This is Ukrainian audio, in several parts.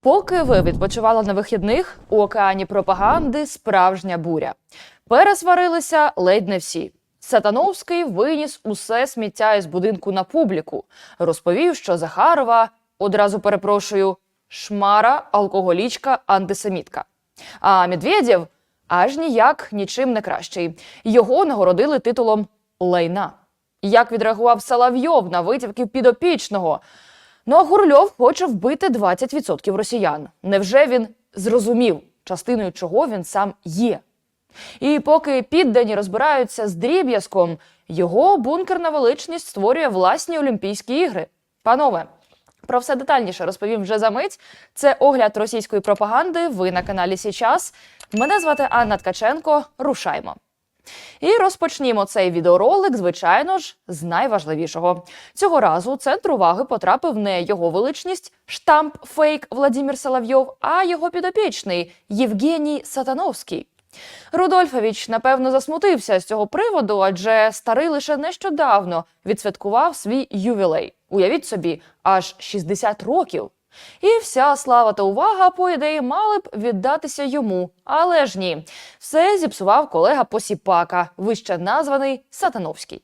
Поки ви відпочивали на вихідних, у океані пропаганди справжня буря. Пересварилися ледь не всі. Сатановський виніс усе сміття із будинку на публіку. Розповів, що Захарова, одразу перепрошую, шмара, алкоголічка, антисемітка. А Медведєв аж ніяк нічим не кращий. Його нагородили титулом лайна. Як відреагував Соловйов на витівки підопічного? Ну а Гурльов хоче вбити 20% росіян. Невже він зрозумів, частиною чого він сам є? І поки піддані розбираються з дріб'язком, його бункерна величність створює власні Олімпійські ігри. Панове, про все детальніше розповім вже за мить. Це огляд російської пропаганди. Ви на каналі Січас. Мене звати Анна Ткаченко. Рушаймо. І розпочнімо цей відеоролик, звичайно ж, з найважливішого. Цього разу центр уваги потрапив не його величність, штамп фейк Владимир Соловйов, а його підопічний Євгеній Сатановський. Рудольфович, напевно, засмутився з цього приводу, адже старий лише нещодавно відсвяткував свій ювілей. Уявіть собі, аж 60 років. І вся слава та увага, по ідеї, мали б віддатися йому. Але ж ні, все зіпсував колега Посіпака, вище названий Сатановський.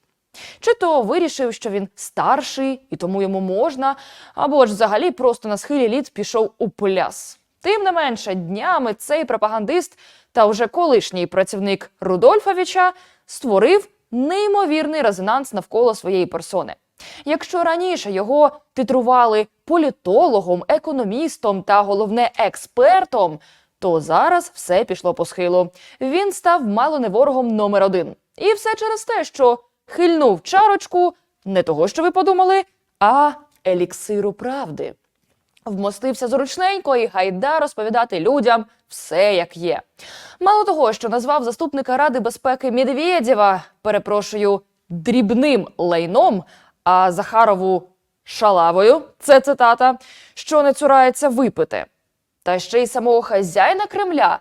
Чи то вирішив, що він старший і тому йому можна, або ж взагалі просто на схилі літ пішов у пляс. Тим не менше, днями цей пропагандист та вже колишній працівник Рудольфовича створив неймовірний резонанс навколо своєї персони. Якщо раніше його титрували політологом, економістом та головне експертом, то зараз все пішло по схилу. Він став мало не ворогом номер один. І все через те, що хильнув чарочку не того, що ви подумали, а еліксиру правди. Вмостився зручненько і гайда розповідати людям все як є. Мало того, що назвав заступника Ради безпеки Медведєва, перепрошую, дрібним лайном, а Захарову шалавою, це цитата, що не цурається випити. Та ще й самого хазяїна Кремля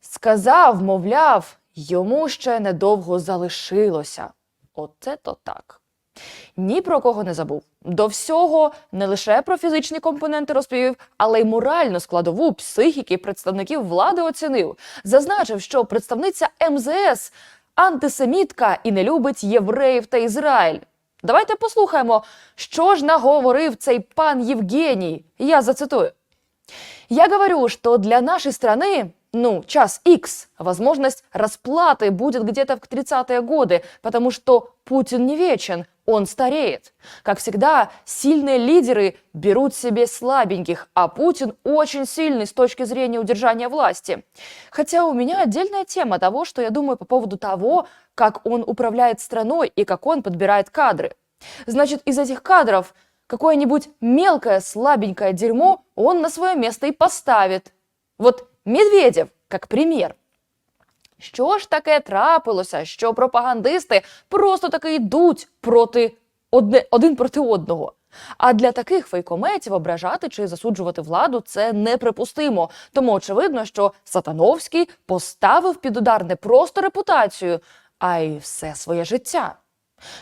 сказав, мовляв, йому ще недовго залишилося. Оце то так. Ні про кого не забув. До всього не лише про фізичні компоненти розповів, але й моральну складову психіки представників влади оцінив. Зазначив, що представниця МЗС антисемітка і не любить євреїв та Ізраїль. Давайте послухаємо, що ж наговорив цей пан Євгеній. Я зацитую. Я говорю, что для нашей страны, ну, час X, возможность расплаты будет где-то в 30-е годы, потому что Путин не вечен, он стареет. Как всегда, сильные лидеры берут себе слабеньких, а Путин очень сильный с точки зрения удержания власти. Хотя у меня отдельная тема того, что я думаю по поводу того, как он управляет страной и как он подбирает кадры. Значит, из этих кадров какое-нибудь мелкое слабенькое дерьмо он на свое место и поставит. Вот Медведев, как пример. Що ж таке трапилося, що пропагандисти просто таки йдуть проти одне, один проти одного? А для таких фейкометів ображати чи засуджувати владу це неприпустимо. Тому очевидно, що Сатановський поставив під удар не просто репутацію, а й все своє життя.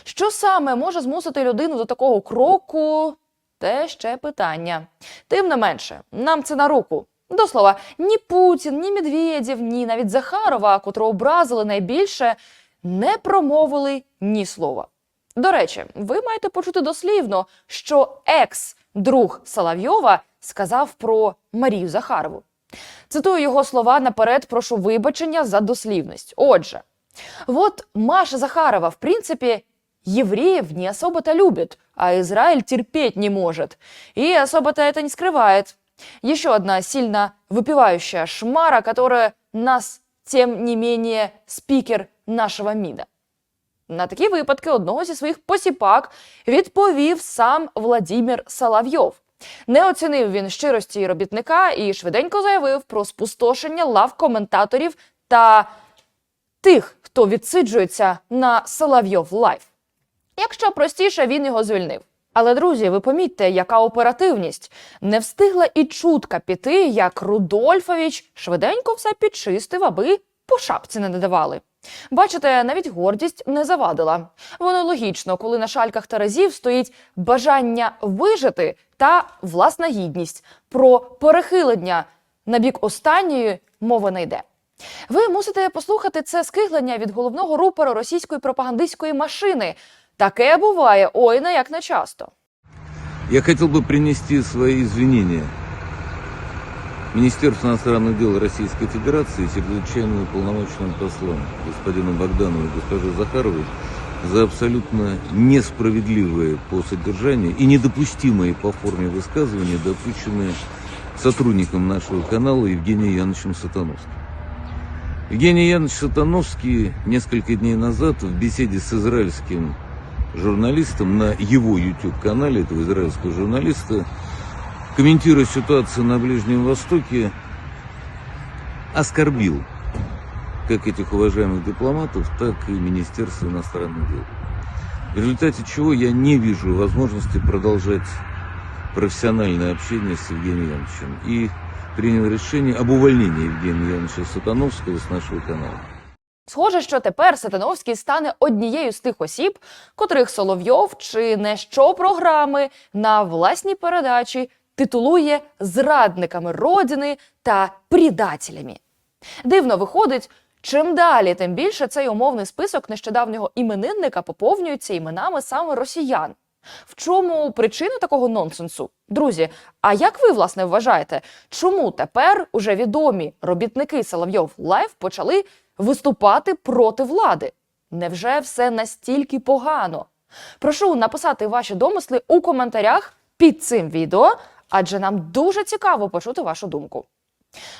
Що саме може змусити людину до такого кроку? Те ще питання. Тим не менше, нам це на руку. До слова, ні Путін, ні Медведєв, ні навіть Захарова, котрого образили найбільше, не промовили ні слова. До речі, ви маєте почути дослівно, що екс-друг Соловйова сказав про Марію Захарову. Цитую його слова наперед, прошу вибачення за дослівність. Отже, вот Маша Захарова, в принципе, евреев не особо-то любит, а Израиль терпеть не может. И особо-то не скрывает. Еще одна сильно выпивающая шмара, которая нас, тем не менее, спікер нашого МІДа. На такі випадки одного зі своїх посіпак відповів сам Владимир Соловйов. Не оцінив він щирості робітника і швиденько заявив про спустошення лав коментаторів та тих, хто відсиджується на Соловйов Лайф. Якщо простіше, він його звільнив. Але, друзі, ви помітьте, яка оперативність. Не встигла і чутка піти, як Рудольфович швиденько все підчистив, аби по шапці не надавали. Бачите, навіть гордість не завадила. Воно логічно, коли на шальках Терезів стоїть бажання вижити та власна гідність. Про перехилення на бік останньої мови не йде. Ви мусите послухати це скиглення від головного рупора російської пропагандистської машини. Таке буває ой не як не часто. Я хотел бы принести свои извинения Министерству иностранных дел Российской Федерации, чрезвычайному полномочному послам господину Богданову и госпоже Захаровой за абсолютно несправедливые по содержанию и недопустимые по форме высказывания, допущенные сотрудником нашего канала Евгением Яновичем Сатановским. Евгений Янович Сатановский несколько дней назад в беседе с израильским журналистом на его YouTube-канале, этого израильского журналиста, комментируя ситуацию на Ближнем Востоке, оскорбил как этих уважаемых дипломатов, так и Министерство иностранных дел. В результате чего я не вижу возможности продолжать профессиональное общение с Евгением Яновичем и принял решение об увольнении Евгения Яновича Сатановского с нашего канала. Схоже, що тепер Сатановський стане однією з тих осіб, котрих Соловйов чи не що програми на власній передачі титулує зрадниками родини та предателями. Дивно виходить, чим далі, тим більше цей умовний список нещодавнього іменинника поповнюється іменами саме росіян. В чому причина такого нонсенсу? Друзі, а як ви власне вважаєте, чому тепер уже відомі робітники Соловйов Лайф почали виступати проти влади? Невже все настільки погано? Прошу написати ваші домисли у коментарях під цим відео, адже нам дуже цікаво почути вашу думку.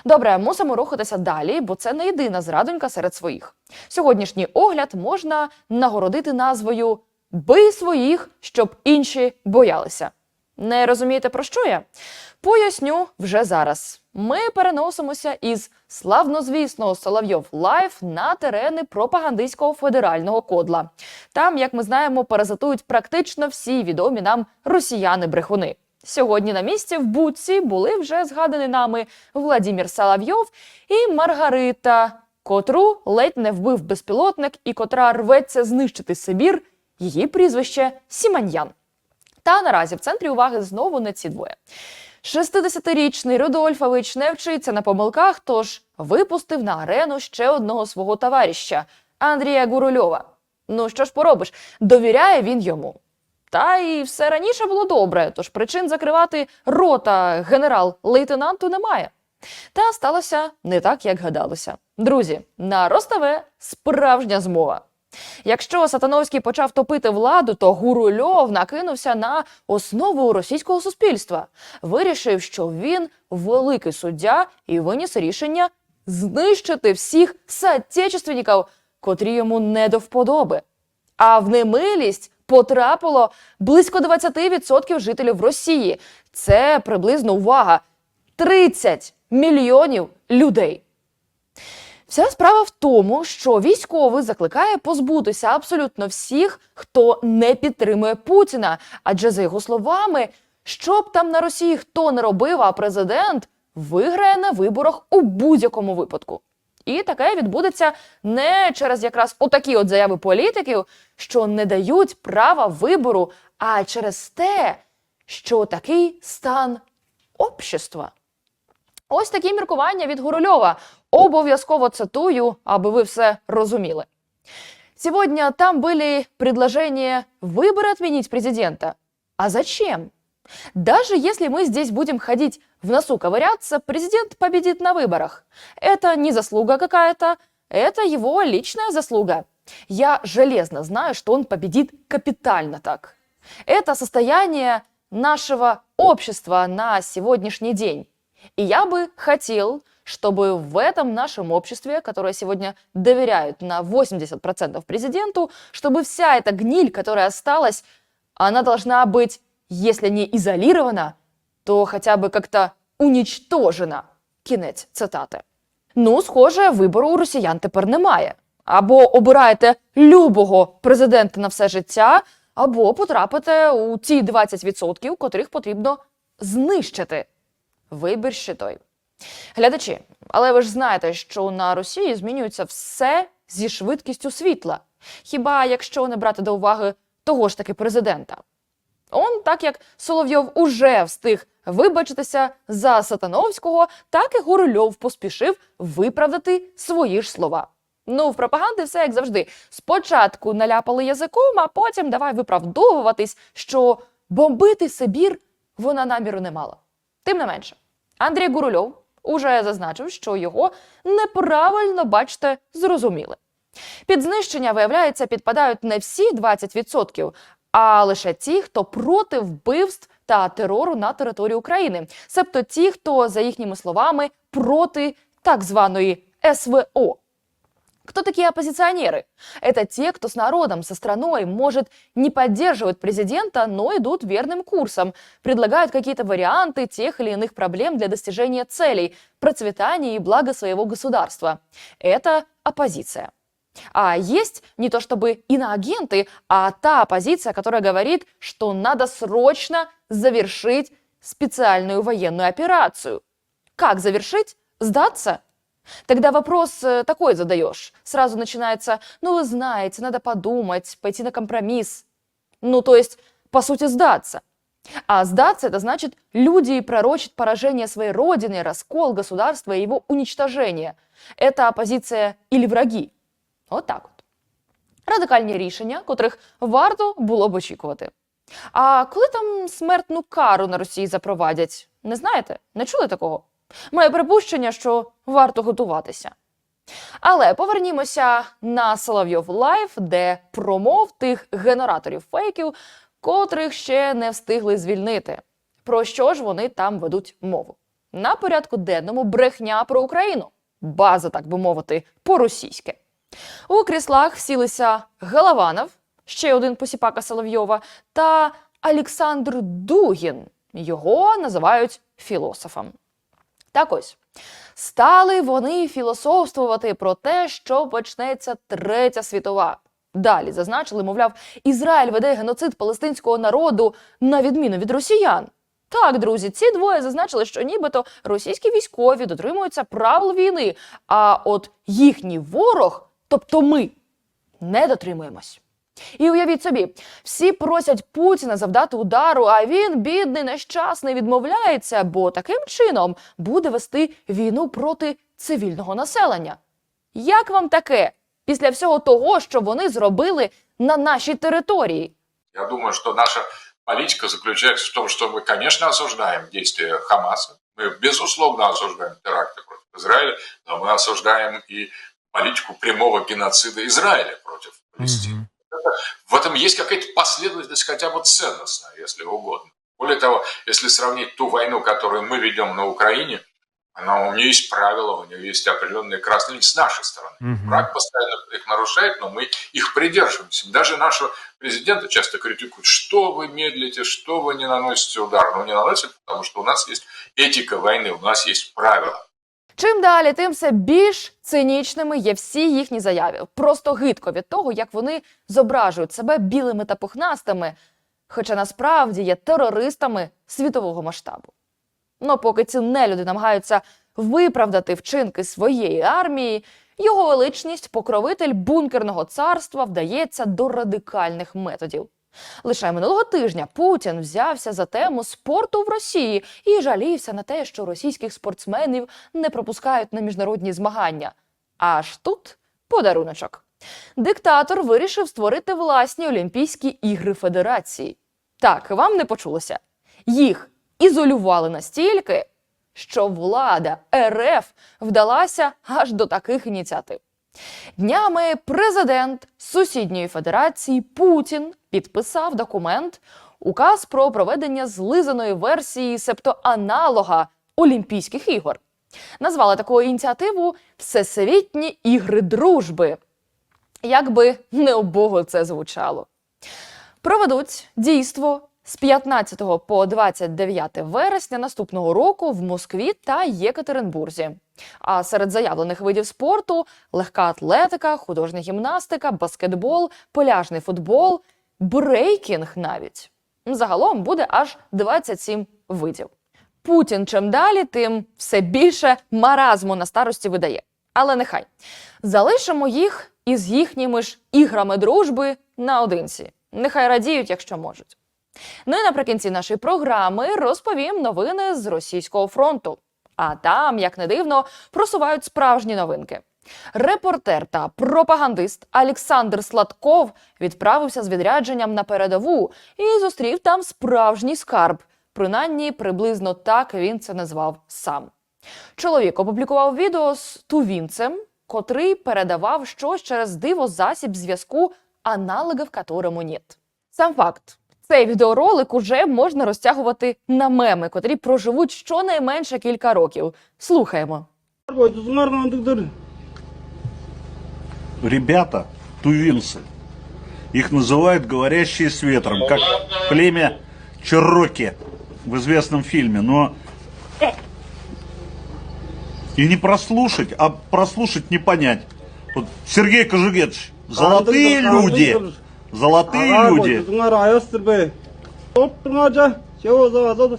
Добре, мусимо рухатися далі, бо це не єдина зрадонька серед своїх. Сьогоднішній огляд можна нагородити назвою Бий своїх, щоб інші боялися. Не розумієте, про що я? Поясню вже зараз. Ми переносимося із славнозвісного Соловйов Лайф на терени пропагандистського федерального кодла. Там, як ми знаємо, паразитують практично всі відомі нам росіяни-брехуни. Сьогодні на місці в Буці були вже згадані нами Владімір Соловйов і Маргарита, котру ледь не вбив безпілотник і котра рветься знищити Сибір. Її прізвище Сіманьян. Та наразі в центрі уваги знову не ці двоє. 60-річний Рудольфович не вчиться на помилках, тож випустив на арену ще одного свого товариша Андрія Гурульова. Ну що ж поробиш, довіряє він йому. Та і все раніше було добре, тож причин закривати рота генерал-лейтенанту немає. Та сталося не так, як гадалося. Друзі, на Ростове справжня змова. Якщо Сатановський почав топити владу, то Гурульов накинувся на основу російського суспільства. Вирішив, що він великий суддя і виніс рішення знищити всіх соотечественників, котрі йому не до вподоби. А в немилість потрапило близько 20% жителів Росії. Це приблизно увага 30 мільйонів людей. Вся справа в тому, що військовий закликає позбутися абсолютно всіх, хто не підтримує Путіна. Адже за його словами, що б там на Росії хто не робив, а президент виграє на виборах у будь-якому випадку. І таке відбудеться не через якраз отакі от заяви політиків, що не дають права вибору, а через те, що такий стан общества. Ось такі міркування від Гурульова. Обов'язково цитую, аби ви все розуміли. Сегодня там были предложения выборы отменить президента. А зачем? Даже если мы здесь будем ходить в носу ковыряться, президент победит на выборах. Это не заслуга какая-то, это его личная заслуга. Я железно знаю, что он победит капитально так. Это состояние нашего общества на сегодняшний день. И я бы хотел, чтобы в этом нашем обществе, которое сегодня доверяют на 80% президенту, чтобы вся эта гниль, которая осталась, она должна быть, если не изолирована, то хотя бы как-то уничтожена. Кінець цитати. Ну, схоже, вибору у росіян тепер немає. Або обираєте любого президента на все життя, або потрапите у ті 20%, котрих потрібно знищити. Вибір ще той. Глядачі, але ви ж знаєте, що на Росії змінюється все зі швидкістю світла. Хіба якщо не брати до уваги того ж таки президента? Он, так як Соловйов уже встиг вибачитися за Сатановського, так і Гурульов поспішив виправдати свої ж слова. Ну, в пропаганди все як завжди. Спочатку наляпали язиком, а потім давай виправдовуватись, що бомбити Сибір вона наміру не мала. Тим не менше, Андрій Гурульов уже зазначив, що його неправильно, бачите, зрозуміли. Під знищення, виявляється, підпадають не всі 20%, а лише ті, хто проти вбивств та терору на території України, себто ті, хто, за їхніми словами, проти так званої СВО. Кто такие оппозиционеры? Это те, кто с народом, со страной, может, не поддерживают президента, но идут верным курсом, предлагают какие-то варианты тех или иных проблем для достижения целей, процветания и блага своего государства. Это оппозиция. А есть не то чтобы иноагенты, а та оппозиция, которая говорит, что надо срочно завершить специальную военную операцию. Как завершить? Сдаться? Тогда вопрос э, такой задаешь. Сразу начинается, ну вы знаете, надо подумать, пойти на компромисс. Ну, то есть, по сути, сдаться. А сдаться это значит, люди пророчат поражение своей родины, раскол государства и его уничтожение. Это оппозиция или враги. От так от. Радикальні рішення, котрих варто було б очікувати. А коли там смертну кару на Росії запровадять? Не знаєте? Не чули такого? Моє припущення, що варто готуватися. Але повернімося на Соловйов Лайф, де промов тих генераторів фейків, котрих ще не встигли звільнити. Про що ж вони там ведуть мову? На порядку денному брехня про Україну. База, так би мовити, по-російськи. У кріслах сілися Галаванов, ще один посіпака Соловйова, та Олександр Дугін. Його називають філософом. Так ось. Стали вони філософствувати про те, що почнеться третя світова. Далі зазначили, мовляв, Ізраїль веде геноцид палестинського народу на відміну від росіян. Так, друзі, ці двоє зазначили, що нібито російські військові дотримуються правил війни, а от їхній ворог, тобто ми, не дотримуємось. І уявіть собі, всі просять Путіна завдати удару, а він, бідний, нещасний, відмовляється, бо таким чином буде вести війну проти цивільного населення. Як вам таке після всього того, що вони зробили на нашій території? Я думаю, что наша политика заключается в том, что мы, конечно, осуждаем действия Хамаса. Мы, безусловно, осуждаем теракты против Израиля, но мы осуждаем и политику прямого геноцида Израиля против Палестины. В этом есть какая-то последовательность, хотя бы ценностная, если угодно. Более того, если сравнить ту войну, которую мы ведем на Украине, она, у нее есть правила, у нее есть определенные красные линии с нашей стороны. Враг постоянно их нарушает, но мы их придерживаемся. Даже нашего президента часто критикуют, что вы медлите, что вы не наносите удар. Но не наносят, потому что у нас есть этика войны, у нас есть правила. Чим далі, тим все більш цинічними є всі їхні заяви. Просто гидко від того, як вони зображують себе білими та пухнастими, хоча насправді є терористами світового масштабу. Ну, поки ці нелюди намагаються виправдати вчинки своєї армії, його величність, покровитель бункерного царства, вдається до радикальних методів. Лише минулого тижня Путін взявся за тему спорту в Росії і жалівся на те, що російських спортсменів не пропускають на міжнародні змагання. Аж тут подаруночок. Диктатор вирішив створити власні Олімпійські ігри Федерації. Так, вам не почулося. Їх ізолювали настільки, що влада РФ вдалася аж до таких ініціатив. Днями президент сусідньої федерації Путін підписав документ, указ про проведення злизаної версії, себто аналога Олімпійських ігор. Назвали таку ініціативу Всесвітні ігри дружби. Як би не обого це звучало. Проведуть дійство з 15 по 29 вересня наступного року в Москві та Єкатеринбурзі. А серед заявлених видів спорту легка атлетика, художня гімнастика, баскетбол, поляжний футбол, брейкінг навіть. Загалом буде аж 27 видів. Путін чим далі, тим все більше маразму на старості видає. Але нехай залишимо їх із їхніми ж іграми дружби наодинці. Нехай радіють, якщо можуть. Ну і наприкінці нашої програми розповім новини з російського фронту. А там, як не дивно, просувають справжні новинки. Репортер та пропагандист Олександр Сладков відправився з відрядженням на передову і зустрів там справжній скарб. Принаймні, приблизно так він це назвав сам. Чоловік опублікував відео з тувінцем, котрий передавав щось через диво засіб зв'язку, аналогів которому нет. Сам факт. Цей відеоролик уже можна розтягувати на меми, котрі проживуть щонайменше кілька років. Слухаємо. ребята, тувинцы. Их называют говорящие с ветром, как племя Чероки в известном фильме. Но и не прослушать, а прослушать не понять. Вот Сергей Кожугетович, золотые люди, золотые люди. Bunlar ayastır be. Toplumaca şey o zaman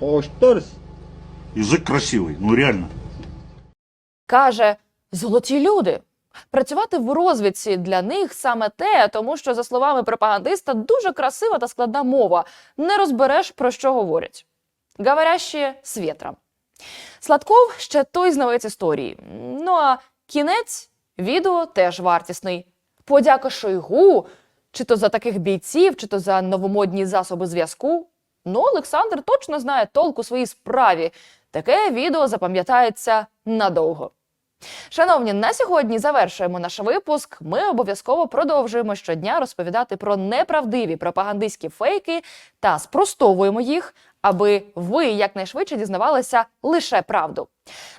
hoştur. Язык красивый, ну реально. Каже: золоті люди. Працювати в розвідці для них саме те, тому що, за словами пропагандиста, дуже красива та складна мова. Не розбереш про що говорять. Говоряще з вітром. Сладков ще той знавець історії. Ну а кінець відео теж вартісний. Подяка Шойгу, чи то за таких бійців, чи то за новомодні засоби зв'язку. Ну, Олександр точно знає толк у своїй справі. Таке відео запам'ятається надовго. Шановні, на сьогодні завершуємо наш випуск. Ми обов'язково продовжуємо щодня розповідати про неправдиві пропагандистські фейки та спростовуємо їх, аби ви якнайшвидше дізнавалися лише правду.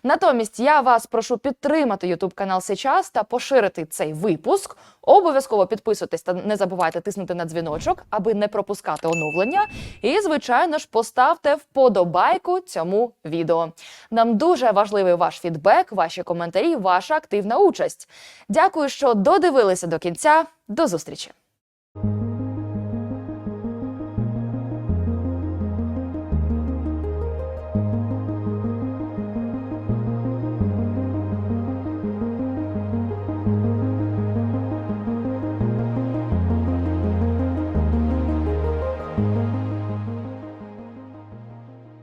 Натомість я вас прошу підтримати Ютуб канал Сейчас та поширити цей випуск. Обов'язково підписуйтесь та не забувайте тиснути на дзвіночок, аби не пропускати оновлення. І, звичайно ж, поставте вподобайку цьому відео. Нам дуже важливий ваш фідбек, ваші коментарі, ваша активна участь. Дякую, що додивилися до кінця. До зустрічі!